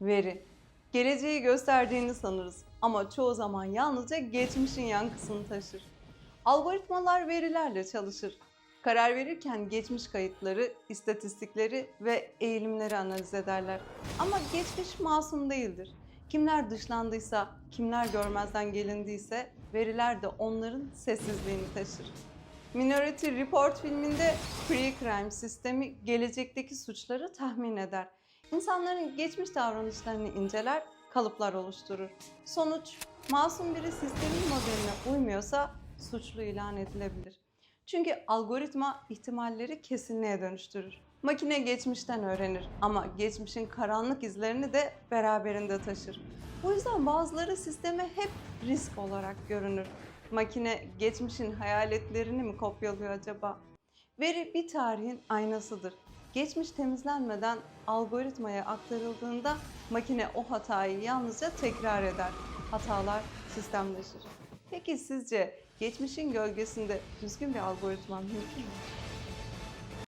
Veri. Geleceği gösterdiğini sanırız ama çoğu zaman yalnızca geçmişin yankısını taşır. Algoritmalar verilerle çalışır. Karar verirken geçmiş kayıtları, istatistikleri ve eğilimleri analiz ederler. Ama geçmiş masum değildir. Kimler dışlandıysa, kimler görmezden gelindiyse veriler de onların sessizliğini taşır. Minority Report filminde pre-crime sistemi gelecekteki suçları tahmin eder. İnsanların geçmiş davranışlarını inceler, kalıplar oluşturur. Sonuç, masum biri sistemin modeline uymuyorsa suçlu ilan edilebilir. Çünkü algoritma ihtimalleri kesinliğe dönüştürür. Makine geçmişten öğrenir ama geçmişin karanlık izlerini de beraberinde taşır. Bu yüzden bazıları sisteme hep risk olarak görünür. Makine geçmişin hayaletlerini mi kopyalıyor acaba? Veri bir tarihin aynasıdır. Geçmiş temizlenmeden algoritmaya aktarıldığında makine o hatayı yalnızca tekrar eder. Hatalar sistemleşir. Peki sizce geçmişin gölgesinde düzgün bir algoritma mümkün mü?